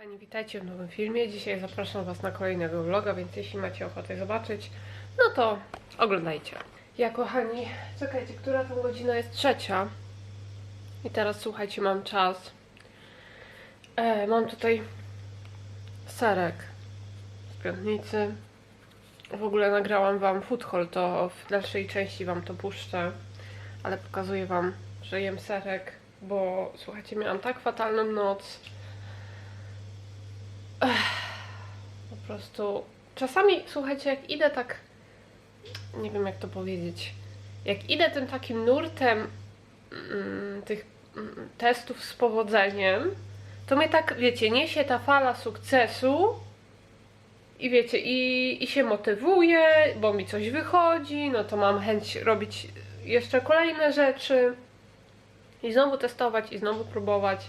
kochani, witajcie w nowym filmie. Dzisiaj zapraszam Was na kolejnego vloga, więc jeśli macie ochotę zobaczyć, no to oglądajcie. Ja kochani, czekajcie, która tam godzina jest trzecia. I teraz słuchajcie, mam czas. E, mam tutaj serek z piątnicy. W ogóle nagrałam Wam food haul, to w dalszej części Wam to puszczę. Ale pokazuję Wam, że jem serek, bo słuchajcie, miałam tak fatalną noc. Po prostu czasami, słuchajcie, jak idę tak, nie wiem jak to powiedzieć, jak idę tym takim nurtem mm, tych mm, testów z powodzeniem, to mnie tak, wiecie, niesie ta fala sukcesu i wiecie, i, i się motywuję, bo mi coś wychodzi, no to mam chęć robić jeszcze kolejne rzeczy i znowu testować, i znowu próbować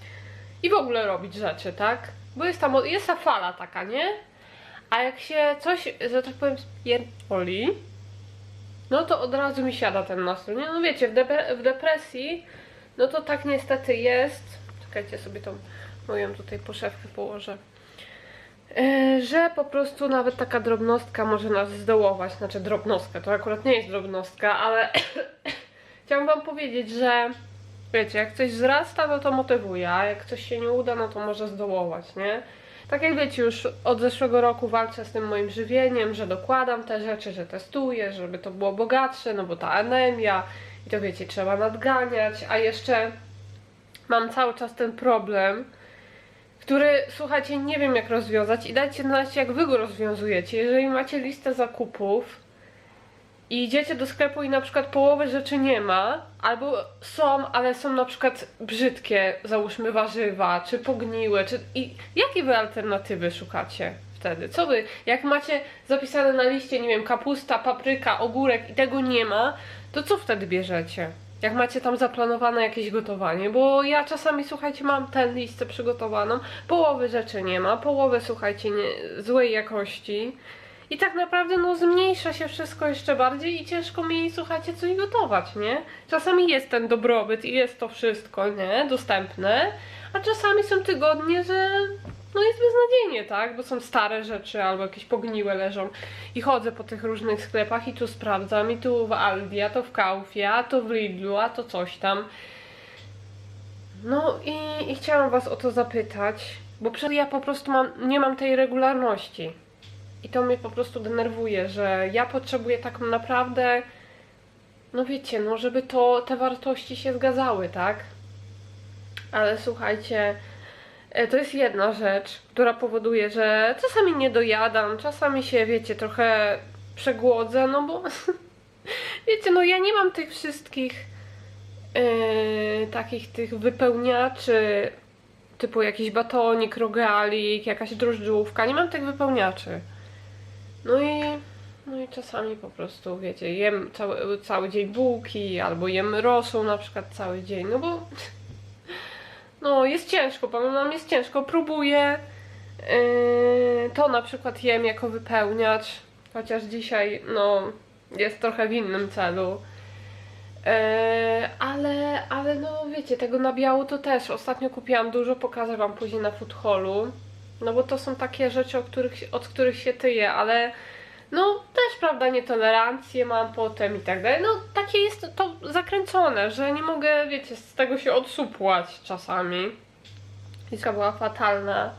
i w ogóle robić rzeczy, tak? Bo jest ta, mo- jest ta fala taka, nie? A jak się coś, że tak powiem, spierdoli, no to od razu mi siada ten nastrój. Nie? No wiecie, w, depre- w depresji, no to tak niestety jest. Czekajcie, sobie tą moją tutaj poszewkę położę. Yy, że po prostu nawet taka drobnostka może nas zdołować. Znaczy drobnostka, to akurat nie jest drobnostka, ale chciałam wam powiedzieć, że wiecie, jak coś wzrasta, no to motywuje, a jak coś się nie uda, no to może zdołować, nie? Tak jak wiecie, już od zeszłego roku walczę z tym moim żywieniem, że dokładam te rzeczy, że testuję, żeby to było bogatsze, no bo ta anemia i to wiecie, trzeba nadganiać, a jeszcze mam cały czas ten problem, który, słuchajcie, nie wiem jak rozwiązać i dajcie znać, jak wy go rozwiązujecie. Jeżeli macie listę zakupów, i idziecie do sklepu i na przykład połowy rzeczy nie ma, albo są, ale są na przykład brzydkie, załóżmy warzywa, czy pogniłe, czy... I jakie wy alternatywy szukacie wtedy? Co wy, jak macie zapisane na liście, nie wiem, kapusta, papryka, ogórek i tego nie ma, to co wtedy bierzecie? Jak macie tam zaplanowane jakieś gotowanie, bo ja czasami, słuchajcie, mam tę listę przygotowaną, połowy rzeczy nie ma, połowę, słuchajcie, nie, złej jakości, i tak naprawdę no zmniejsza się wszystko jeszcze bardziej i ciężko mi, słuchajcie, coś gotować, nie? Czasami jest ten dobrobyt i jest to wszystko, nie? Dostępne, a czasami są tygodnie, że no jest beznadziejnie, tak? Bo są stare rzeczy albo jakieś pogniłe leżą i chodzę po tych różnych sklepach i tu sprawdzam i tu w Aldi, a to w Kaufie, a to w Lidlu, a to coś tam. No i, i chciałam was o to zapytać, bo ja po prostu mam, nie mam tej regularności. I to mnie po prostu denerwuje, że ja potrzebuję tak naprawdę, no wiecie, no żeby to, te wartości się zgadzały, tak? Ale słuchajcie, e, to jest jedna rzecz, która powoduje, że czasami nie dojadam, czasami się, wiecie, trochę przegłodzę, no bo wiecie, no ja nie mam tych wszystkich e, takich tych wypełniaczy, typu jakiś batonik, rogalik, jakaś drożdżówka, nie mam tych wypełniaczy. No i, no i czasami po prostu, wiecie, jem cały, cały dzień bułki, albo jem rosół na przykład cały dzień, no bo no jest ciężko, powiem wam, jest ciężko, próbuję yy, to na przykład jem jako wypełniacz, chociaż dzisiaj, no, jest trochę w innym celu. Yy, ale, ale no wiecie, tego na biało to też. Ostatnio kupiłam dużo, pokażę wam później na food hallu. No bo to są takie rzeczy, o których, od których się tyje, ale no też, prawda, nietolerancję mam potem i tak dalej. No takie jest to zakręcone, że nie mogę, wiecie, z tego się odsupłać czasami. Liska była fatalna.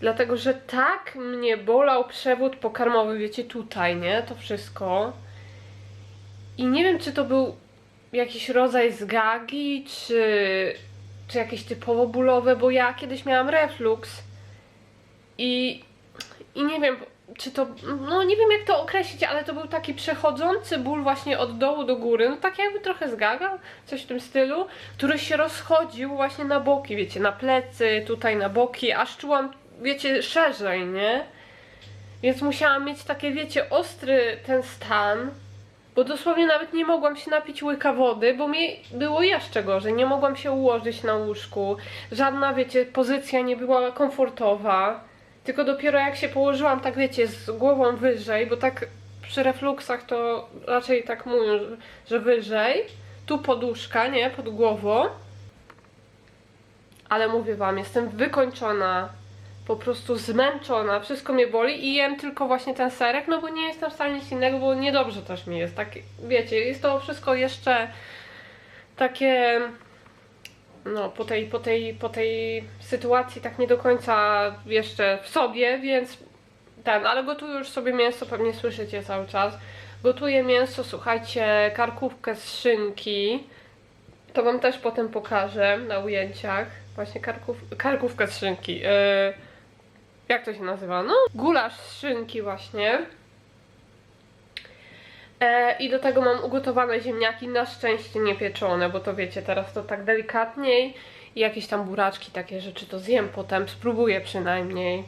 Dlatego, że tak mnie bolał przewód pokarmowy, wiecie, tutaj, nie? To wszystko. I nie wiem, czy to był jakiś rodzaj zgagi, czy, czy jakieś typowo bólowe, bo ja kiedyś miałam reflux. I, I nie wiem, czy to. No nie wiem jak to określić, ale to był taki przechodzący ból właśnie od dołu do góry. No tak jakby trochę zgagał, coś w tym stylu, który się rozchodził właśnie na boki, wiecie, na plecy, tutaj na boki, aż czułam, wiecie, szerzej, nie? Więc musiałam mieć takie, wiecie, ostry ten stan, bo dosłownie nawet nie mogłam się napić łyka wody, bo mi było jeszcze gorzej. Nie mogłam się ułożyć na łóżku. Żadna, wiecie, pozycja nie była komfortowa. Tylko dopiero jak się położyłam, tak wiecie, z głową wyżej, bo tak przy refluksach to raczej tak mówią, że- że wyżej. Tu poduszka, nie? Pod głową. Ale mówię wam, jestem wykończona po prostu zmęczona, wszystko mnie boli i jem tylko właśnie ten serek, no bo nie jestem w stanie nic innego, bo niedobrze też mi jest. Tak, wiecie, jest to wszystko jeszcze takie no, po tej, po tej, po tej sytuacji tak nie do końca jeszcze w sobie, więc ten, ale gotuję już sobie mięso, pewnie słyszycie cały czas. Gotuję mięso, słuchajcie, karkówkę z szynki. To wam też potem pokażę na ujęciach. Właśnie karków, karkówkę z szynki. Yy, jak to się nazywa? No, gulasz z szynki właśnie. E, I do tego mam ugotowane ziemniaki, na szczęście nie pieczone, bo to wiecie, teraz to tak delikatniej. I jakieś tam buraczki, takie rzeczy to zjem potem, spróbuję przynajmniej.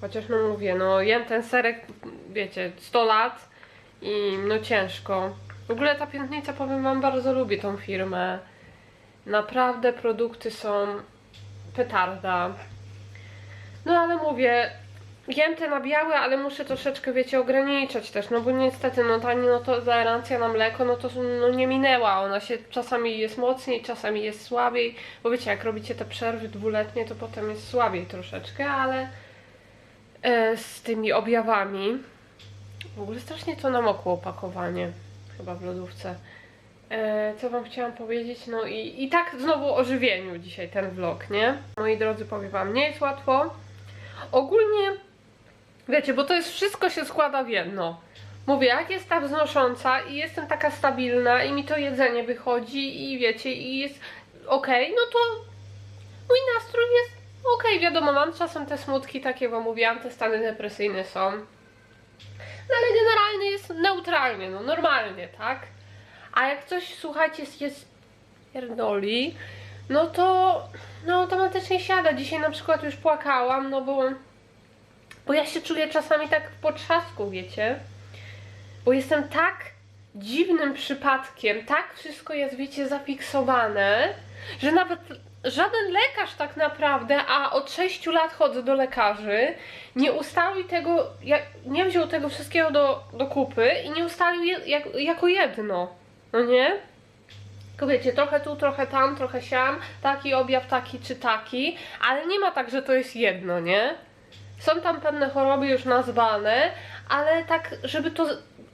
Chociaż no mówię, no jem ten serek, wiecie, 100 lat i no ciężko. W ogóle ta piętnica, powiem wam, bardzo lubię tą firmę. Naprawdę produkty są petarda. No ale mówię, jem te na białe, ale muszę troszeczkę, wiecie, ograniczać też, no bo niestety, no ta no to tolerancja na mleko, no to no nie minęła, ona się czasami jest mocniej, czasami jest słabiej, bo wiecie, jak robicie te przerwy dwuletnie, to potem jest słabiej troszeczkę, ale e, z tymi objawami, w ogóle strasznie to namokło opakowanie, chyba w lodówce. E, co wam chciałam powiedzieć? No i, i tak znowu o żywieniu dzisiaj ten vlog, nie? Moi drodzy, powiem wam, nie jest łatwo. Ogólnie, wiecie, bo to jest wszystko się składa w jedno. Mówię, jak jestem wznosząca i jestem taka stabilna i mi to jedzenie wychodzi i wiecie, i jest okej, no to mój nastrój jest okej, wiadomo, mam czasem te smutki, takie wam mówiłam, te stany depresyjne są. No ale generalnie jest neutralnie, no normalnie, tak? A jak coś, słuchajcie, jest, jest pierdoli, no to no automatycznie siada. Dzisiaj na przykład już płakałam, no bo bo ja się czuję czasami tak w potrzasku, wiecie? Bo jestem tak dziwnym przypadkiem, tak wszystko jest, wiecie, zafiksowane, że nawet żaden lekarz tak naprawdę, a od 6 lat chodzę do lekarzy, nie ustalił tego, jak, nie wziął tego wszystkiego do, do kupy i nie ustalił je, jak, jako jedno. No nie? Tylko wiecie, trochę tu, trochę tam, trochę siam, taki objaw, taki czy taki, ale nie ma tak, że to jest jedno, nie? Są tam pewne choroby już nazwane, ale tak, żeby to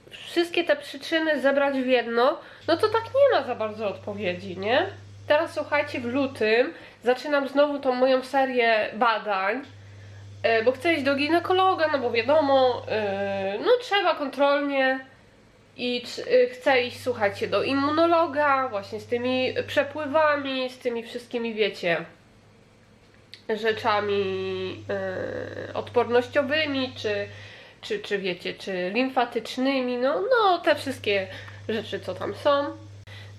wszystkie te przyczyny zebrać w jedno, no to tak nie ma za bardzo odpowiedzi, nie? Teraz słuchajcie, w lutym zaczynam znowu tą moją serię badań, e, bo chcę iść do ginekologa, no bo wiadomo, e, no trzeba kontrolnie i y, chcę iść, słuchajcie, do immunologa, właśnie z tymi przepływami, z tymi wszystkimi, wiecie, rzeczami y, odpornościowymi, czy, czy, czy wiecie, czy limfatycznymi, no, no te wszystkie rzeczy, co tam są.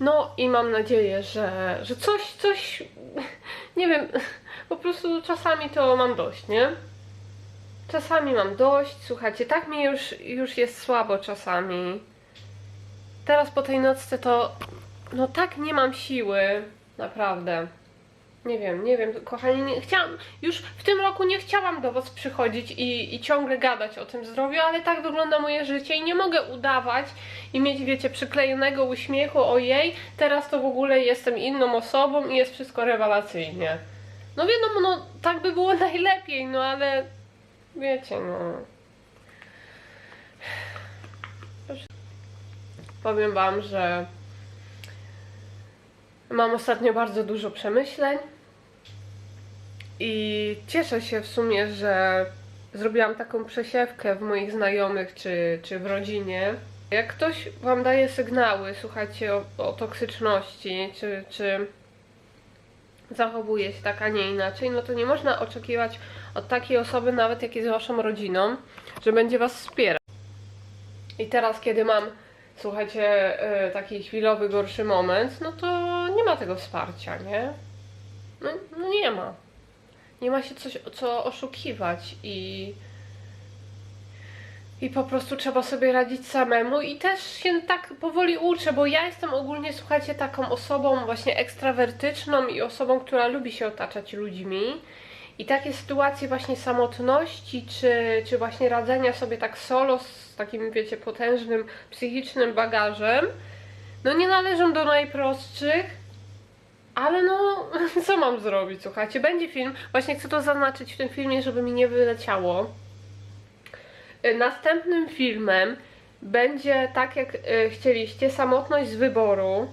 No i mam nadzieję, że, że coś, coś, nie wiem, po prostu czasami to mam dość, nie? Czasami mam dość, słuchajcie, tak mi już, już jest słabo czasami teraz po tej nocce to no tak nie mam siły, naprawdę. Nie wiem, nie wiem, kochani, nie chciałam, już w tym roku nie chciałam do Was przychodzić i, i ciągle gadać o tym zdrowiu, ale tak wygląda moje życie i nie mogę udawać i mieć, wiecie, przyklejonego uśmiechu, ojej, teraz to w ogóle jestem inną osobą i jest wszystko rewelacyjnie. No wiadomo, no tak by było najlepiej, no ale wiecie, no. powiem Wam, że mam ostatnio bardzo dużo przemyśleń i cieszę się w sumie, że zrobiłam taką przesiewkę w moich znajomych czy, czy w rodzinie. Jak ktoś Wam daje sygnały, słuchajcie, o, o toksyczności, czy, czy zachowuje się tak, a nie inaczej, no to nie można oczekiwać od takiej osoby, nawet jak jest Waszą rodziną, że będzie Was wspierać. I teraz, kiedy mam słuchajcie, y, taki chwilowy, gorszy moment, no to ma tego wsparcia, nie? No, no nie ma. Nie ma się coś, co oszukiwać i i po prostu trzeba sobie radzić samemu i też się tak powoli uczę, bo ja jestem ogólnie, słuchajcie, taką osobą właśnie ekstrawertyczną i osobą, która lubi się otaczać ludźmi. I takie sytuacje właśnie samotności, czy, czy właśnie radzenia sobie tak solo z takim, wiecie, potężnym psychicznym bagażem, no nie należą do najprostszych, Ale no, co mam zrobić, słuchajcie, będzie film, właśnie chcę to zaznaczyć w tym filmie, żeby mi nie wyleciało. Y, Następnym filmem będzie tak jak y, chcieliście, samotność z wyboru.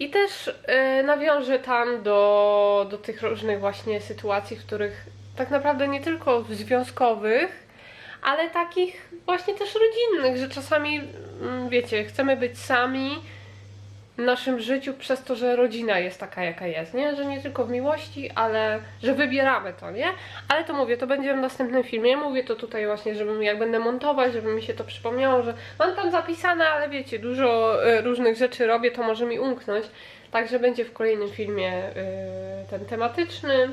I też y, nawiążę tam do, do tych różnych właśnie sytuacji, w których tak naprawdę nie tylko związkowych, ale takich właśnie też rodzinnych, że czasami, mm, wiecie, chcemy być sami naszym życiu przez to, że rodzina jest taka, jaka jest, nie? Że nie tylko w miłości, ale że wybieramy to, nie? Ale to mówię, to będzie w następnym filmie. Mówię to tutaj właśnie, żebym jak będę montować, żeby mi się to przypomniało, że mam tam zapisane, ale wiecie, dużo e, różnych rzeczy robię, to może mi umknąć. Także będzie w kolejnym filmie e, ten tematyczny.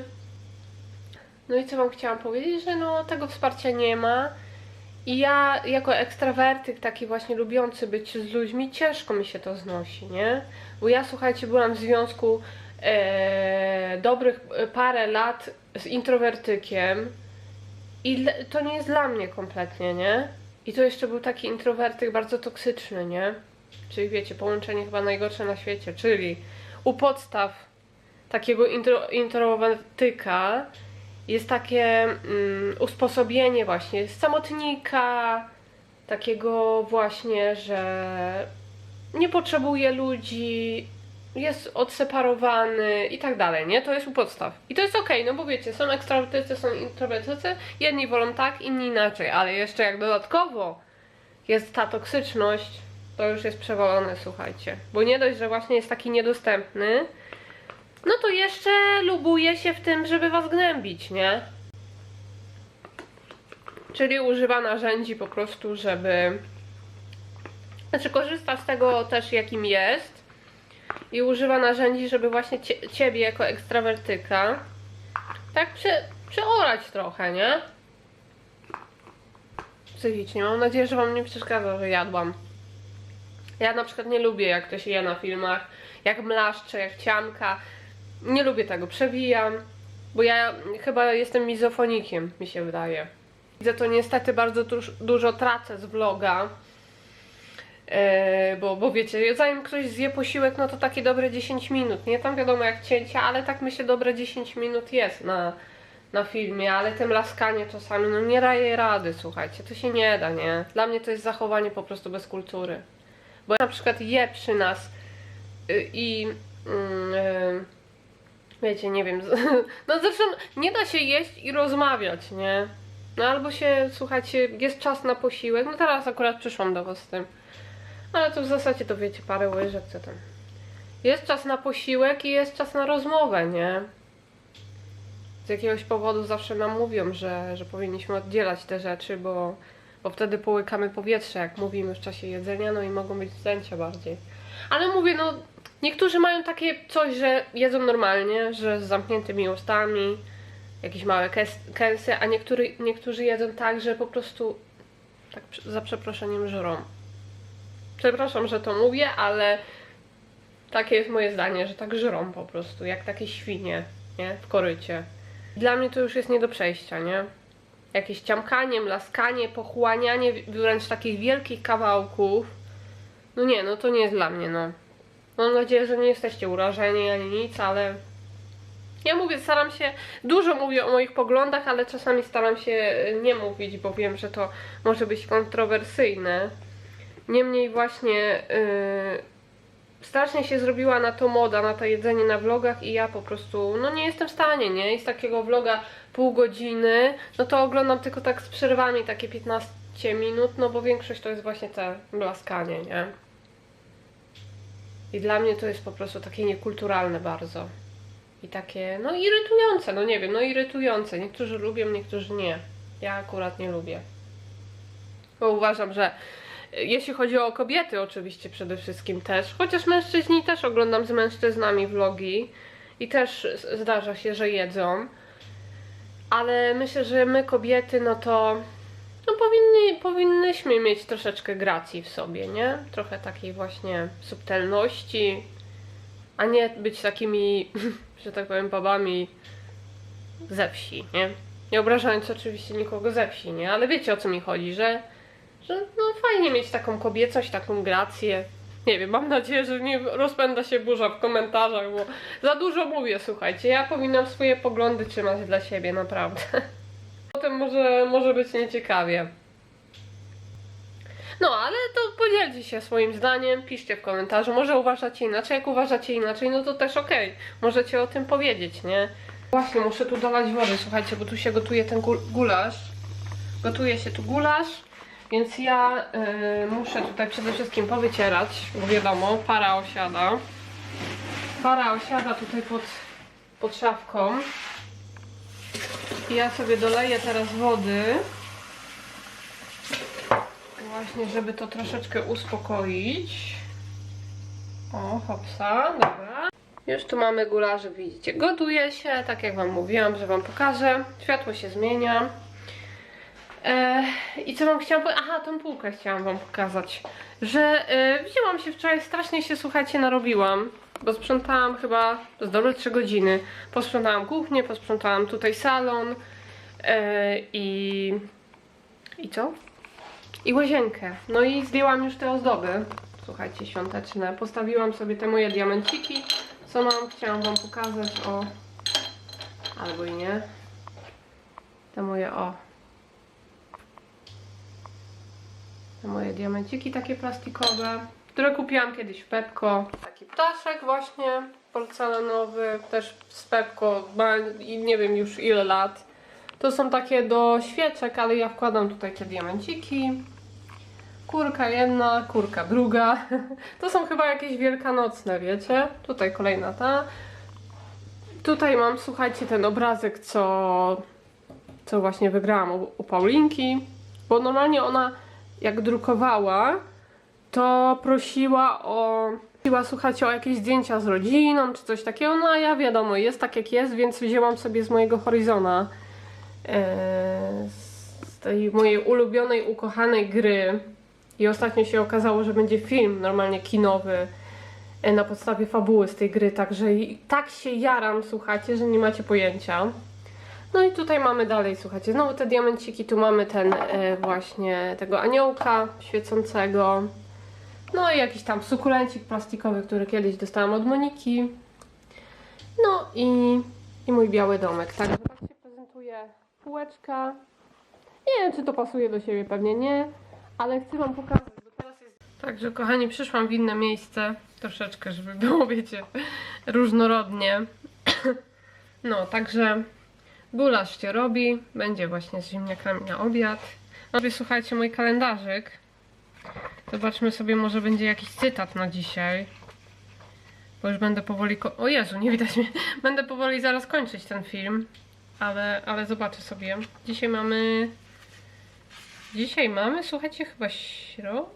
No i co wam chciałam powiedzieć, że no tego wsparcia nie ma. I ja jako ekstrawertyk, taki właśnie lubiący być z ludźmi, ciężko mi się to znosi, nie? Bo ja słuchajcie, byłam w związku e, dobrych e, parę lat z introwertykiem i to nie jest dla mnie kompletnie, nie? I to jeszcze był taki introwertyk bardzo toksyczny, nie? Czyli wiecie, połączenie chyba najgorsze na świecie, czyli u podstaw takiego intro, introwertyka jest takie mm, usposobienie właśnie samotnika, takiego właśnie, że nie potrzebuje ludzi, jest odseparowany i tak dalej, nie? To jest u podstaw. I to jest okej, no bo wiecie, są ekstrawertycy, są introwertycy, jedni wolą tak, inni inaczej, ale jeszcze jak dodatkowo jest ta toksyczność, to już jest przewalone, słuchajcie. Bo nie dość, że właśnie jest taki niedostępny, no to jeszcze lubuje się w tym, żeby was gnębić, nie? Czyli używa narzędzi po prostu, żeby. Znaczy, korzysta z tego też, jakim jest, i używa narzędzi, żeby właśnie cie, ciebie jako ekstrawertyka tak prze, przeorać trochę, nie? Psychicznie. Mam nadzieję, że wam nie przeszkadza, że jadłam. Ja na przykład nie lubię, jak ktoś je na filmach, jak mlaszcze, jak ciamka. Nie lubię tego, przewijam, bo ja chyba jestem mizofonikiem, mi się wydaje. Za to niestety bardzo tuż, dużo tracę z vloga, Yy, bo, bo wiecie, zanim ktoś zje posiłek, no to takie dobre 10 minut, nie? Tam wiadomo jak cięcia, ale tak myślę dobre 10 minut jest na, na filmie, ale tym laskanie czasami, no nie daje rady, słuchajcie, to się nie da, nie? Dla mnie to jest zachowanie po prostu bez kultury. Bo ja na przykład je przy nas yy, i... Yy, wiecie, nie wiem, no zresztą nie da się jeść i rozmawiać, nie? No albo się, słuchajcie, jest czas na posiłek, no teraz akurat przyszłam do was z tym. Ale to w zasadzie to wiecie, parę łyżek, co tam. Jest czas na posiłek i jest czas na rozmowę, nie? Z jakiegoś powodu zawsze nam mówią, że, że powinniśmy oddzielać te rzeczy, bo, bo wtedy połykamy powietrze, jak mówimy w czasie jedzenia, no i mogą być zdjęcia bardziej. Ale mówię, no, niektórzy mają takie coś, że jedzą normalnie, że z zamkniętymi ustami, jakieś małe kęsy, a niektóry, niektórzy jedzą tak, że po prostu, tak za przeproszeniem, żrą. Przepraszam, że to mówię, ale takie jest moje zdanie, że tak żrą po prostu, jak takie świnie, nie? W korycie. Dla mnie to już jest nie do przejścia, nie? Jakieś ciamkanie, mlaskanie, pochłanianie wręcz takich wielkich kawałków. No nie, no to nie jest dla mnie, no. Mam nadzieję, że nie jesteście urażeni ani nic, ale ja mówię, staram się, dużo mówię o moich poglądach, ale czasami staram się e, nie mówić, bo wiem, że to może być kontrowersyjne. Niemniej właśnie yy, strasznie się zrobiła na to moda, na to jedzenie na vlogach i ja po prostu, no nie jestem w stanie, nie? Z takiego vloga pół godziny, no to oglądam tylko tak z przerwami, takie 15 minut, no bo większość to jest właśnie te blaskanie, nie? I dla mnie to jest po prostu takie niekulturalne bardzo. I takie, no irytujące, no nie wiem, no irytujące. Niektórzy lubią, niektórzy nie. Ja akurat nie lubię. Bo uważam, że y, jeśli chodzi o kobiety, oczywiście przede wszystkim też, chociaż mężczyźni też oglądam z mężczyznami vlogi i też zdarza się, że jedzą. Ale myślę, że my kobiety, no to no powinni, powinnyśmy mieć troszeczkę gracji w sobie, nie? Trochę takiej właśnie subtelności, a nie być takimi, że tak powiem, babami ze wsi, nie? Nie obrażając oczywiście nikogo ze wsi, nie? Ale wiecie o co mi chodzi, że, że no fajnie mieć taką kobiecość, taką grację. Nie wiem, mam nadzieję, że nie rozpęda się burza w komentarzach, bo za dużo mówię, słuchajcie. Ja powinnam swoje poglądy trzymać dla siebie, naprawdę. Potem może, może być nieciekawie. No, ale to podzielcie się swoim zdaniem, piszcie w komentarzu. Może uważacie inaczej, jak uważacie inaczej, no to też okej. Możecie o tym powiedzieć, nie? Właśnie, muszę tu dolać wody, słuchajcie, bo tu się gotuje ten gul- gulasz. Gotuje się tu gulasz, więc ja y, muszę tutaj przede wszystkim powycierać, bo wiadomo, para osiada. Para osiada tutaj pod, pod szafką. Ja sobie doleję teraz wody. Właśnie, żeby to troszeczkę uspokoić. O, hopsa, dobra. Już tu mamy gularzy, widzicie. Gotuje się, tak jak Wam mówiłam, że Wam pokażę. Światło się zmienia. E, I co Wam chciałam powiedzieć? Aha, tą półkę chciałam Wam pokazać. Że e, wzięłam się wczoraj, strasznie się, słuchajcie, narobiłam. Bo sprzątałam chyba z dobre 3 godziny. Posprzątałam kuchnię, posprzątałam tutaj salon. E, I... I co? I łazienkę. No i zdjęłam już te ozdoby. Słuchajcie, świąteczne. Postawiłam sobie te moje diamenciki. Co mam? Chciałam wam pokazać. O. Albo i nie. Te moje o. Te moje diamenciki takie plastikowe. Które kupiłam kiedyś w Pepko. Taki ptaszek właśnie porcelanowy. Też z Pepko. Ma nie wiem już ile lat. To są takie do świeczek, ale ja wkładam tutaj te diamenciki. Kurka jedna, kurka druga. To są chyba jakieś wielkanocne, wiecie? Tutaj kolejna ta. Tutaj mam, słuchajcie, ten obrazek, co, co właśnie wygrałam u, u Paulinki. Bo normalnie ona, jak drukowała, to prosiła o. Prosiła, słuchajcie, o jakieś zdjęcia z rodziną, czy coś takiego. No a ja wiadomo, jest tak jak jest, więc wzięłam sobie z mojego Horizona. e, Z tej mojej ulubionej, ukochanej gry. I ostatnio się okazało, że będzie film normalnie kinowy e, na podstawie fabuły z tej gry, także tak się jaram, słuchajcie, że nie macie pojęcia. No i tutaj mamy dalej, słuchajcie, znowu te diamenciki, tu mamy ten e, właśnie tego aniołka świecącego. No i jakiś tam sukulencik plastikowy, który kiedyś dostałam od Moniki. No i, i mój biały domek. Także tak się prezentuje półeczka. Nie wiem, czy to pasuje do siebie, pewnie nie, ale chcę Wam pokazać, bo teraz jest... Także, kochani, przyszłam w inne miejsce, troszeczkę, żeby było, wiecie, różnorodnie. No, także gulasz się robi, będzie właśnie z ziemniakami na obiad. No, sobie, słuchajcie, mój kalendarzyk. Zobaczmy sobie, może będzie jakiś cytat na dzisiaj. Bo już będę powoli. O Jezu, nie widać mnie. Będę powoli zaraz kończyć ten film. Ale, ale zobaczę sobie. Dzisiaj mamy. Dzisiaj mamy, słuchajcie, chyba środę?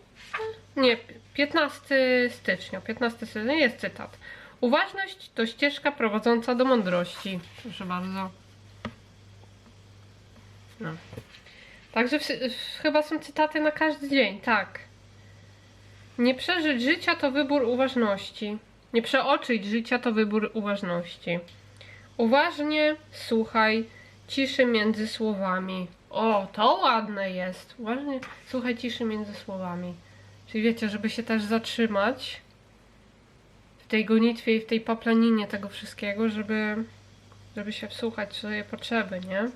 Nie, 15 stycznia. 15 stycznia jest cytat. Uważność to ścieżka prowadząca do mądrości. Proszę bardzo. No. Także w, w, chyba są cytaty na każdy dzień, tak. Nie przeżyć życia to wybór uważności. Nie przeoczyć życia to wybór uważności. Uważnie słuchaj ciszy między słowami. O, to ładne jest. Uważnie słuchaj ciszy między słowami. Czyli wiecie, żeby się też zatrzymać w tej gonitwie i w tej paplaninie tego wszystkiego, żeby, żeby się wsłuchać w swoje potrzeby, nie?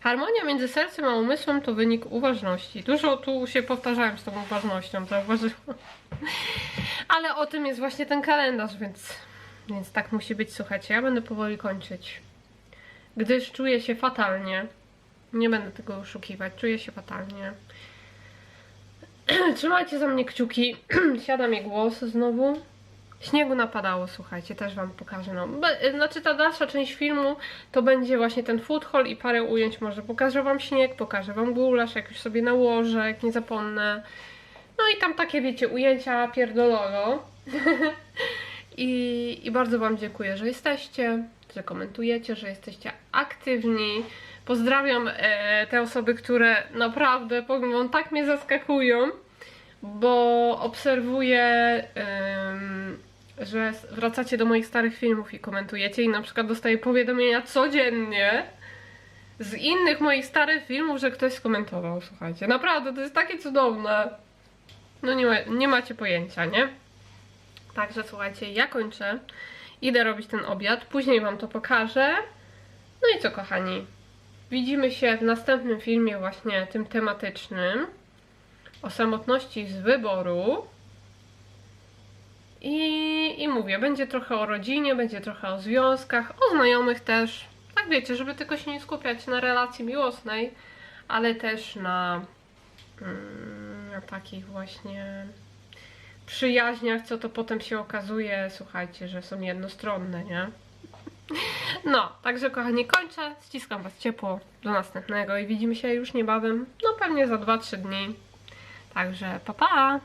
Harmonia między sercem a umysłem to wynik uważności. Dużo tu się powtarzałem z tą uważnością, zauważyłam. Ale o tym jest właśnie ten kalendarz, więc, więc tak musi być. Słuchajcie, ja będę powoli kończyć. Gdyż czuję się fatalnie. Nie będę tego oszukiwać, czuję się fatalnie. Trzymajcie za mnie kciuki. Siada mi głos znowu. Śniegu napadało, słuchajcie, też wam pokażę. No. Be- Znaczy ta dalsza część filmu to będzie właśnie ten food haul i parę ujęć może pokażę wam śnieg, pokażę wam gulasz, jak już sobie nałożę, jak nie zapomnę. No i tam takie, wiecie, ujęcia pierdololo. I, I bardzo wam dziękuję, że jesteście, że komentujecie, że jesteście aktywni. Pozdrawiam e, te osoby, które naprawdę, wam, tak mnie zaskakują, bo obserwuję, że wracacie do moich starych filmów i komentujecie i na przykład dostaję powiadomienia codziennie z innych moich starych filmów, że ktoś skomentował, słuchajcie. Naprawdę, to jest takie cudowne. No nie, nie macie pojęcia, nie? Także słuchajcie, ja kończę. Idę robić ten obiad, później Wam to pokażę. No i co, kochani? Widzimy się w następnym filmie, właśnie tym tematycznym o samotności z wyboru. I, I mówię, będzie trochę o rodzinie, będzie trochę o związkach, o znajomych też. Tak wiecie, żeby tylko się nie skupiać na relacji miłosnej, ale też na, mm, na takich właśnie przyjaźniach, co to potem się okazuje, słuchajcie, że są jednostronne, nie? No, także kochani, kończę. Ściskam Was ciepło. Do następnego i widzimy się już niebawem. No pewnie za 2-3 dni. Także pa pa!